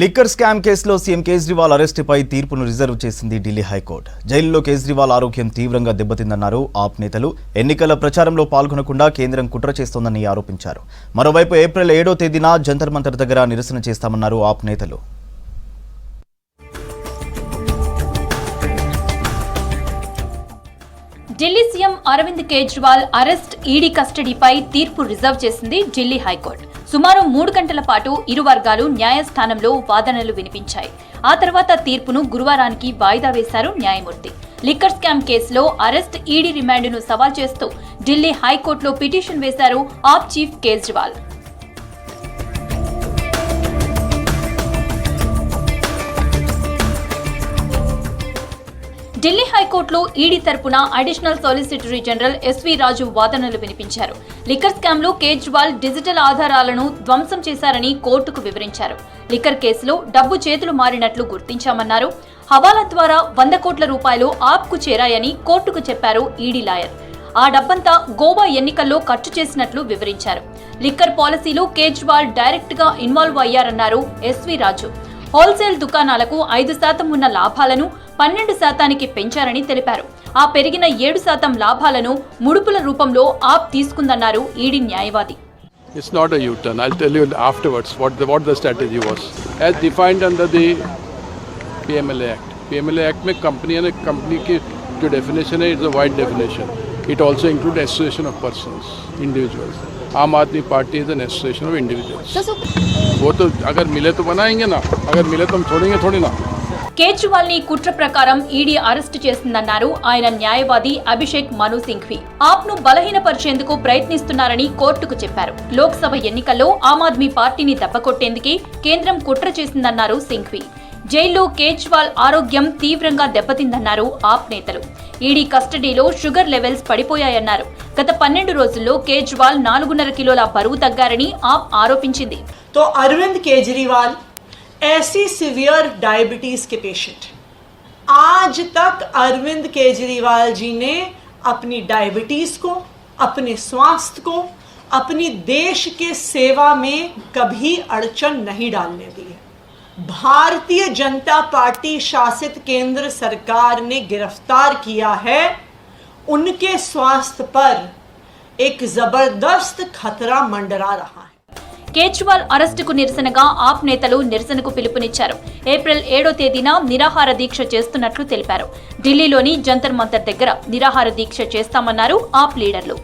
Liquor scam కేసులో CM Kejriwal అరెస్టుపై తీర్పును రిజర్వ్ చేసింది ఢిల్లీ హైకోర్టు. జైలులో కేజ్రీవాల్ ఆరోగ్యం తీవ్రంగా దెబ్బతిందన్నారు ఆప్ నేతలు. ఎన్నికల ప్రచారంలో పాల్గొనకుండా కేంద్రం కుట్ర చేస్తోందని ఆరోపించారు. మరోవైపు ఏప్రిల్ ఏడో తేదీన జంతర్ మంతర్ దగ్గర నిరసన చేస్తామన్నారు ఆప్ నేతలు. Delhi CM Arvind Kejriwal arrest ED కస్టడీపై తీర్పు రిజర్వ్ చేసింది ఢిల్లీ హైకోర్టు. సుమారు మూడు గంటల పాటు ఇరు వర్గాలు న్యాయస్థానంలో వాదనలు వినిపించాయి. ఆ తర్వాత తీర్పును గురువారానికి వాయిదా వేశారు న్యాయమూర్తి. లిక్కర్ స్కామ్ కేసులో అరెస్ట్ ఈడీ రిమాండ్ను సవాల్ చేస్తూ ఢిల్లీ హైకోర్టులో పిటిషన్ వేశారు ఆప్ చీఫ్ కేజ్రీవాల్. ఢిల్లీ హైకోర్టులో ఈడీ తరపున additional solicitor general SV Raju వాదనలు వినిపించారు. లిక్కర్ స్కామ్లో కేజ్రీవాల్ డిజిటల్ ఆధారాలను ధ్వంసం చేశారని కోర్టుకు వివరించారు. లిక్కర్ కేసులో డబ్బు చేతులు మారినట్లు గుర్తించామన్నారు. హవాలా ద్వారా వంద కోట్ల రూపాయలు ఆప్కు చేరాయని కోర్టుకు చెప్పారు ఈడీ లాయర్. ఆ డబ్బంతా గోవా ఎన్నికల్లో ఖర్చు చేసినట్లు వివరించారు. లిక్కర్ పాలసీలో కేజ్రీవాల్ డైరెక్ట్గా ఇన్వాల్వ్ అయ్యారన్నారు ఎస్వి రాజు. హోల్సేల్ దుకాణాలకు ఐదు శాతం ఉన్న లాభాలను పన్నెండు శాతానికి పెంచారని తెలిపారు ఆ పెరిగిన ఏడు శాతం లాభాలను ముడుపుల రూపంలో ఆప్ తీసుకుందన్నారు ఈడీ న్యాయవాది It's not a U-turn. I'll tell you afterwards what the, what the strategy was. As defined under the PMLA Act. PMLA Act में company and company की जो definition है it's a wide definition. It also includes association of persons, individuals. Aam Aadmi Party is an association of individuals. वो तो अगर मिले तो बनाएंगे ना अगर मिले तो हम छोड़ेंगे थोड़ी ना కేజ్రీవాల్ ని కుట్ర ప్రకారం ఈడీ అరెస్టు చేసిందన్నారు ఆయన న్యాయవాది అభిషేక్ మను సింఘ్వి ఆప్ ను బలహీనపరిచేందుకు ప్రయత్నిస్తున్నారని కోర్టుకు చెప్పారు లోక్సభ ఎన్నికల్లో ఆమ్ ఆద్మీ పార్టీని దెబ్బకొట్టేందుకే కేంద్రం కుట్ర చేసిందన్నారు సింఘ్వి జైల్లో కేజ్రీవాల్ ఆరోగ్యం తీవ్రంగా దెబ్బతిందన్నారు ఆప్ నేతలు ఈడీ కస్టడీలో షుగర్ లెవెల్స్ పడిపోయాయన్నారు గత పన్నెండు రోజుల్లో కేజ్రీవాల్ నాలుగున్నర కిలోల బరువు తగ్గారని ఆప్ ఆరోపించింది तो अरविंद केजरीवाल ऐसी सिवियर डायबिटीज के पेशेंट आज तक अरविंद केजरीवाल जी ने अपनी डायबिटीज को अपने स्वास्थ्य को अपनी देश के सेवा में कभी अड़चन नहीं डालने दी है भारतीय जनता पार्टी शासित केंद्र सरकार ने गिरफ्तार किया है उनके स्वास्थ्य पर एक जबरदस्त खतरा मंडरा रहा है కేజ్రీవాల్ అరెస్టుకు నిరసనగా ఆప్ నేతలు నిరసనకు పిలుపునిచ్చారు ఏప్రిల్ ఏడో తేదీన నిరాహార దీక్ష చేస్తున్నట్లు తెలిపారు ఢిల్లీలోని జంతర్ మంతర్ దగ్గర నిరాహార దీక్ష చేస్తామన్నారు ఆప్ లీడర్లు